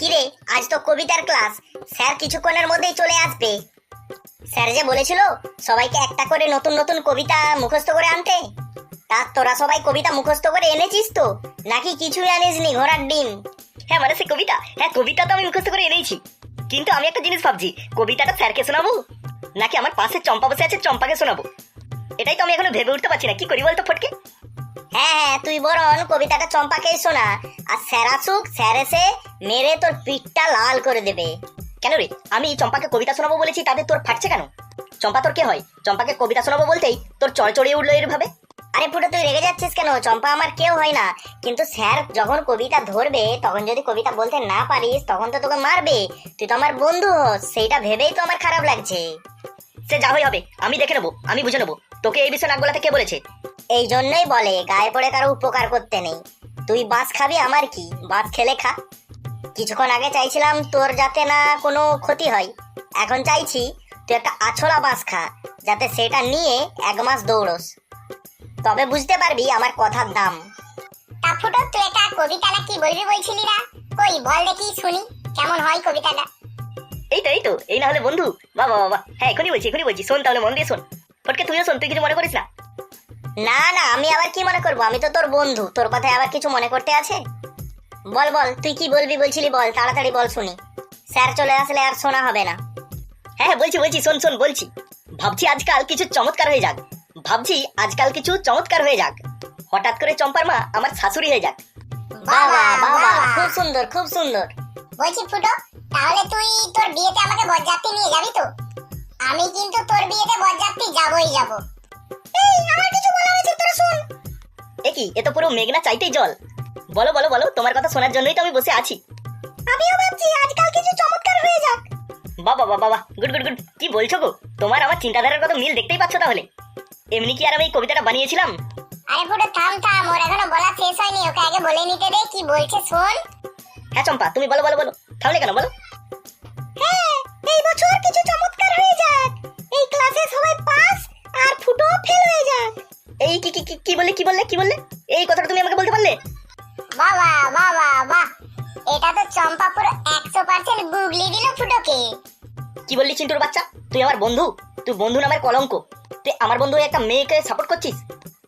কিরে, আজ তো কবিতার ক্লাস। স্যার কিছুক্ষণের মধ্যেই চলে আসবে। স্যার যে বলেছিল, সবাইকে একটা করে নতুন নতুন কবিতা মুখস্থ করে আনতে? তা তোরা সবাই কবিতা মুখস্থ করে এনেছিস তো? নাকি কিছুই আনিসনি ঘোড়ার ডিম? হ্যাঁ মানে সে কবিতা হ্যাঁ কবিতা তো আমি মুখস্থ করে এনেছি কিন্তু আমি একটা জিনিস ভাবছি, কবিতাটা স্যারকে শোনাবো? নাকি আমার পাশে চম্পা বসে আছে, চম্পাকে শোনাবো? এটাই তো আমি এখনও ভেবে উঠতে পারছি না, কি করি বলতো ফটকে? হ্যাঁ হ্যাঁ তুই বরং কবিতাটা চম্পাকেই শোনা। আর স্যার আসুক, স্যার এসে মেরে তোর পিঠটা লাল করে দেবে। কেন রে? আমি চম্পাকে কবিতা শোনাবো বলেছি তাদের তোর ফাটছে কেন? চম্পা তোর কে হয়? চম্পাকে কবিতা শোনাবো বলতেই তোর চড় চড়িয়ে উঠল এরভাবে। আরে ফুটো, তুই রেগে যাচ্ছিস কেন? চম্পা আমার কেউ হয় না। কিন্তু স্যার যখন কবিতা ধরবে, তখন যদি কবিতা বলতে না পারিস, তখন তো তোকে মারবে। তুই তো আমার বন্ধু হস সেইটা ভেবেই তো আমার খারাপ লাগছে। সে যা হয় হবে, আমি দেখে নেব, আমি বুঝে নেব। তোকে এই বিষয়ে নাক গলাতে কে বলেছে। এই জন্যই বলে গায়ে পড়ে কারও উপকার করতে নেই। তুই বাস খাবি আমার কি? বাস খেলে খা। কিছুক্ষণ আগে চাইছিলাম তোর যাতে না কোনো ক্ষতি হয়। এখন চাইছি তুই একটা আছলা বাস খা যাতে সেটা নিয়ে এক মাস দৌড়স। তবে বুঝতে পারবি আমার কথার দাম। তা ফুটো তুই একটা কবিতা না কি বলবি বলছিলি না কই বল দেখি শুনি। কেমন হয় কবিতাটা? এই তো এই তো এই না হলে বন্ধু বাবা বাবা। হ্যাঁ এখনই বলছি এখনই বলছি। শোন তাহলে মন দিয়ে শোন। ফটকে তুইও শোন তুই কিছু মনে করিস না? না না আমি আবার কি মনে করব? আমি তো তোর বন্ধু। তোর কথায় আবার কিছু মনে করতে আছে? বল বল তুই কি বলবি বলছিলি বল তাড়াতাড়ি বল শুনি। স্যার চলে আসলে আর শোনা হবে না। হ্যাঁ হ্যাঁ বলছি বলছি শোন শোন বলছি। ভাবছি আজকাল কিছু চমৎকার হয়ে যাক। ভাবছি আজকাল কিছু চমৎকার হয়ে যাক। হঠাৎ করে চম্পার মা আমার শাশুড়ি হয়ে যাক। বাবা বাবা, বাবা বাবা। খুব সুন্দর খুব সুন্দর। বলছি ফুটো তাহলে তুই তোর বিয়েতে আমাকে বরযাত্রী নিয়ে যাবি তো? আমি কিন্তু তোর বিয়েতে বরযাত্রী যাবই যাব। এই আমার কিছু বলার আছে তোরা শুন। এ কি এ তো পুরো মেঘনা চাইতেই জল। বলো বলো বলো তোমার কথা শোনার জন্যই তো আমি বসে আছি। আমিও ভাবছি আজকাল কিছু চমৎকার হয়ে যাক। বাবা বাবা বাবা গুড গুড গুড কি বলছো গো? তোমার আমার চিন্তাধারার কত মিল দেখতেই পাচ্ছ তাহলে। এমনি কি আর আমি এই কবিতাটা বানিয়েছিলাম? আরে ফুটো থাম থাম ওর এখনও বলা শেষ হয়নি ওকে আগে বলে নিতে দে কি বলছে শোন। হ্যাঁ চম্পা তুমি বলো বলো বলো তাহলে কেন বলো? তো চম্পা পুরো একশো পার্সেন্ট গুগলি দিল ফুটোকে। কি বললি চিন্টুর বাচ্চা? তুই আমার বন্ধু? তুই বন্ধু নামের কলঙ্ক। তুই আমার বন্ধু একটা মেয়েকে সাপোর্ট করছিস?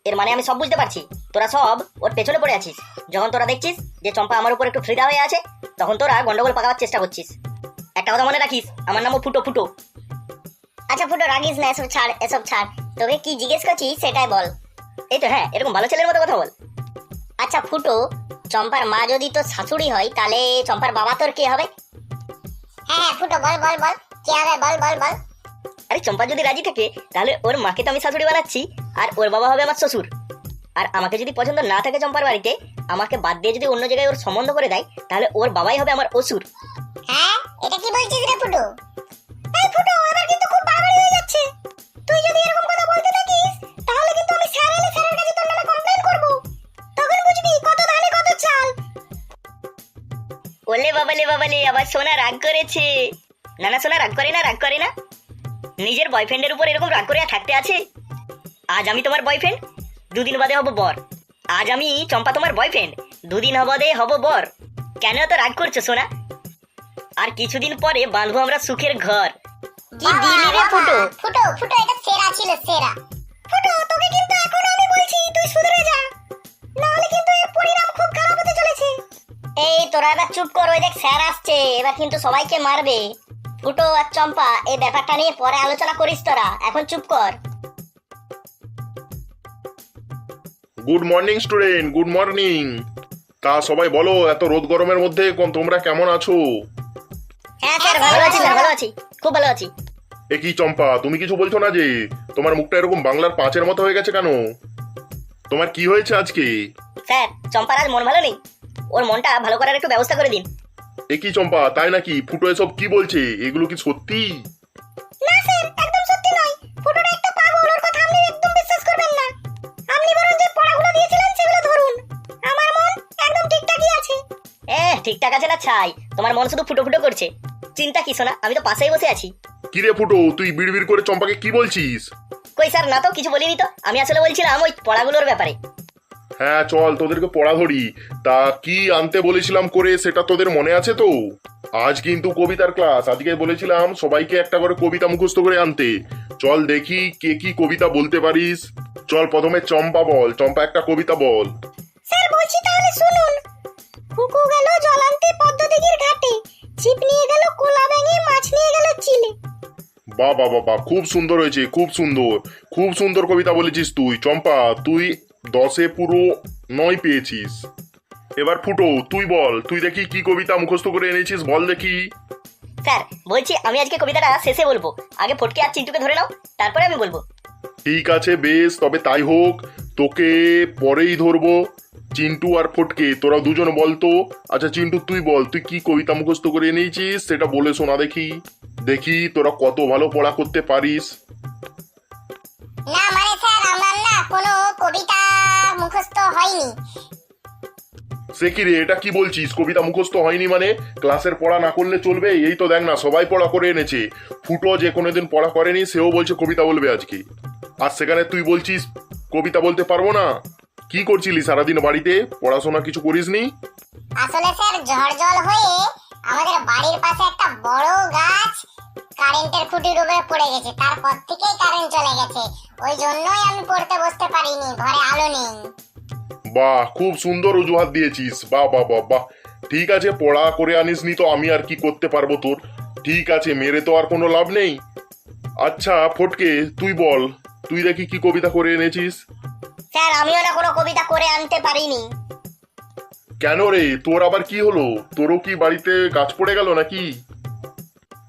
এর মানে আমি সব বুঝতে পারছি। তোরা সব ওর পেছনে পড়ে আছিস। যখন তোরা দেখছিস যে চম্পা আমার উপর একটু ফ্রিদা হয়ে আছে তখন তোরা গন্ডগোল পাকাবার চেষ্টা করছিস। একটা কথা মনে রাখিস আমার নামও ফুটো ফুটো। আচ্ছা ফুটো রাগিস না এসব ছাড় এসব ছাড়। তোকে কি জিজ্ঞেস করছি সেটাই বল। এই তো হ্যাঁ এরকম ভালো ছেলের মতো কথা বল। আচ্ছা ফুটো চম্পার মা যদি তোর শাশুড়ি হয় তাহলে চম্পার বাবা তোর কে হবে? হ্যাঁ হ্যাঁ ফুটো বল বল বল। কি হবে? বল বল বল। আরে চম্পা যদি রাজি থাকে তাহলে ওর মাকে তো আমি শাশুড়ি বানাচ্ছি আর ওর বাবা হবে আমার শ্বশুর। আর আমাকে যদি পছন্দ না থাকে চম্পার বাড়িতে আমাকে বাদ দিয়ে যদি অন্য জায়গায় ওর সম্বন্ধ করে দেয় তাহলে ওর বাবাই হবে আমার অসুর হ্যাঁ এটা কি বলছিস রে ফুটো? বাবালে বাবালে আবার সোনা রাগ করেছে। না না সোনা রাগ করে না রাগ করে না। নিজের বয়ফ্রেন্ডের উপর এরকম রাগ করে থাকতে আছে? আজ আমি তোমার বয়ফ্রেন্ড দুদিন বাদে হব বর। আজ আমি চম্পা তোমার বয়ফ্রেন্ড দুদিন বাদে হব বর। কেন এত রাগ করছ সোনা? আর কিছুদিন পরে বাঁধবো আমরা সুখের ঘর। কি দিলি রে ফুটো? ফুটো ফুটো এটা সেরা ছিল সেরা। ফুটো তোকে কিন্তু এখন আমি বলছি তুই শুধরে যা। নাহলে কিন্তু এই তোরা এবার চুপ কর ওই দেখ স্যার আসছে এবার কিন্তু সবাইকে মারবে। ফুটো আর চম্পা এই ব্যাপারটা নিয়ে পরে আলোচনা করিস তোরা এখন চুপ কর। Good morning student good morning তা সবাই বলো এত রোদ গরমের মধ্যে কোন তোমরা কেমন আছো? হ্যাঁ স্যার ভালো আছি স্যার ভালো আছি খুব ভালো আছি। এ কি চম্পা তুমি কিছু বলছো না যে তোমার মুখটা এরকম বাংলার পাঁচের মতো হয়ে গেছে কেন? তোমার কি হয়েছে আজকে? স্যার চম্পার আজ মন ভালো নেই? ওর মনটা ভালো করার একটু ব্যবস্থা করে দিন। এ কি চম্পা তাই নাকি? ফুটো এসব কি বলছে? এগুলো কি সত্যি? না স্যার একদম সত্যি নয়। ফুটোটা একটা পাগল ওর কথা আপনি একদম বিশ্বাস করবেন না। আপনি বরং যে পড়াগুলো দিয়েছিলেন সেগুলো ধরুন। আমার মন একদম ঠিকঠাকই আছে। এ ঠিকঠাক আছে না ছাই। তোমার মন শুধু ফুটো ফুটো করছে। চিন্তা কি শোনা আমি তো পাশেই বসে আছি। কি রে ফুটো তুই বিড়বিড় করে চম্পাকে কি বলছিস? কই স্যার না তো কিছু বলিনি তো। আমি আসলে বলছিলাম ওই পড়াগুলোর ব্যাপারে। হ্যাঁ চল তোদেরকে পড়া ধরি। তা কি আনতে বলেছিলাম করে সেটা তোদের মনে আছে তো? আজ কিন্তু কবিতার ক্লাস। আজকে বলেছিলাম সবাইকে একটা করে কবিতা মুখস্থ করে আনতে। চল দেখি কে কি কবিতা বলতে পারিস। চল প্রথমে চম্পা বল। চম্পা একটা কবিতা বল। স্যার বলছি তাহলে শুনুন। কুকু গেল জল আনতে পদ্মদিঘির ঘাটে। ছিপ নিয়ে গেল কোলা ব্যাঙে মাছ নিয়ে গেল চিলে। বা বা বা বা খুব সুন্দর হয়েছে খুব সুন্দর। খুব সুন্দর কবিতা বলেছিস তুই। চম্পা তুই দশে পুরো নয় পেয়েছিস। এবার ফুটো তুই বল তুই দেখি কি কবিতা মুখস্থ করে এনেছিস বল দেখি। স্যার বলছি আমি আজকে কবিতাটা শেষে বলব। আগে ফটকে আর চিন্টুকে ধরে নাও তারপরে আমি বলব। ঠিক আছে বেশ তবে তাই হোক তোকে পরেই ধরবো চিন্টু আর ফটকে। তোরা দুজন বলতো আচ্ছা চিন্টু তুই বল তুই কি কবিতা মুখস্থ করে এনেছিস সেটা বলে শোনা দেখি। দেখি তোরা কত ভালো পড়া করতে পারিস। না হয়নি। সে কি রে এটা কি বলছিস? কবিতা মুখস্থ হয়নি মানে? ক্লাসের পড়া না করলে চলবে? এই তো দেখ না সবাই পড়া করে এনেছে। ফুটো যে কোনোদিন পড়া করেনি সেও বলছে কবিতা বলবে আজকে। আর সেখানে তুই বলছিস কবিতা বলতে পারব না? কি করছিলি সারাদিন বাড়িতে? পড়াশোনা কিছু করিসনি? আসলে স্যার ঝড় জল হয়ে আমাদের বাড়ির পাশে একটা বড় গাছ কারেন্টের খুঁটির উপরে পড়ে গেছে। তারপর থেকেই কারেন্ট চলে গেছে। ওই জন্যই আমি পড়তে বসতে পারিনি ঘরে আলো নেই। বাহ খুব সুন্দর অজুহাত দিয়েছিস। বাহ বাহ বাহ বাহ। ঠিক আছে পড়া করে আনিসনি তো আমি আর কি করতে পারব তোর। ঠিক আছে মেরে তো আর কোনো লাভ নেই। আচ্ছা ফটকে তুই বল তুই দেখি কি কবিতা করে এনেছিস? স্যার আমিও না কোনো কবিতা করে আনতে পারিনি। কেন রে তোর আবার কি হলো? তোরও কি বাড়িতে গাছ পড়ে গেল নাকি?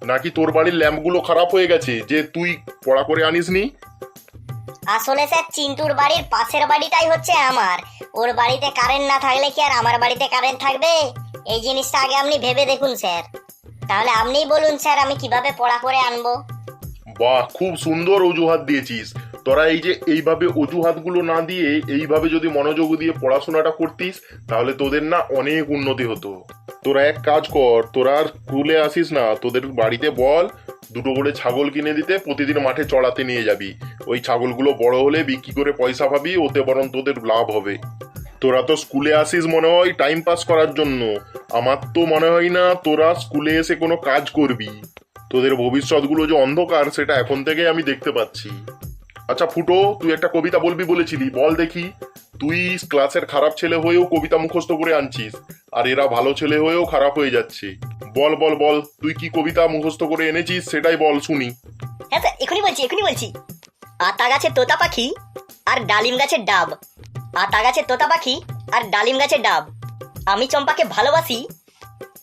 নাকি তোর বাড়ির ল্যাম্পগুলো খারাপ হয়ে গেছে যে তুই পড়া করে আনিসনি আসলে স্যার, চিন্টুর বাড়ির পাশের বাড়িটাই হচ্ছে আমার। ওর বাড়িতে কারেন্ট না থাকলে কি আর আমার বাড়িতে কারেন্ট থাকবে? এই জিনিসটা আগে আপনি ভেবে দেখুন, স্যার। তাহলে আপনিই বলুন, স্যার, আমি কীভাবে পড়া করে আনব? বাহ, খুব সুন্দর অজুহাত দিয়েছিস। তোরা এই যে এইভাবে অজুহাতগুলো না দিয়ে এইভাবে যদি মনোযোগ দিয়ে পড়াশোনাটা করতিস, তাহলে তোদের না অনেক উন্নতি হতো। তোরা এক কাজ কর, তোরা আর স্কুলে আসিস না, তোদের বাড়িতে বল দুটো করে ছাগল কিনে দিতে, প্রতিদিন মাঠে চড়াতে নিয়ে যাবি। ওই ছাগলগুলো বড় হলে বিক্রি করে পয়সা পাবি, ওতে বরং তোদের লাভ হবে। তোরা তো স্কুলে আসিস মনে হয় টাইম পাস করার জন্য। আমার তো মনে হয় না তোরা স্কুলে এসে কোনো কাজ করবি। তোদের ভবিষ্যৎগুলো যে অন্ধকার, সেটা এখন থেকে আমি দেখতে পাচ্ছি। আচ্ছা ফুটো, তুই একটা কবিতা বলবি বলেছিলি, বল দেখি। তুই ক্লাসের খারাপ ছেলে হয়েও কবিতা মুখস্থ করে আনছিস, আর এরা ভালো ছেলে হয়েও খারাপ হয়ে যাচ্ছে। বল বল বল তুই কি কবিতা মুখস্থ করে এনেছিস সেটাই বল শুনি। হ্যাঁ স্যার এখনই বলছি এখনই বলছি। আতা গাছে তোতা পাখি আর ডালিম গাছের ডাব। আতা গাছে তোতা পাখি আর ডালিম গাছের ডাব। আমি চম্পাকে ভালোবাসি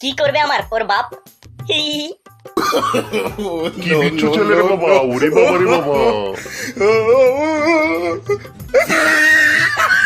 কি করবে আমার ওর বাপ? হি হি হি। কি বিচ্ছু ছেলে রে বাবা ওরে বাবা রে বাবা।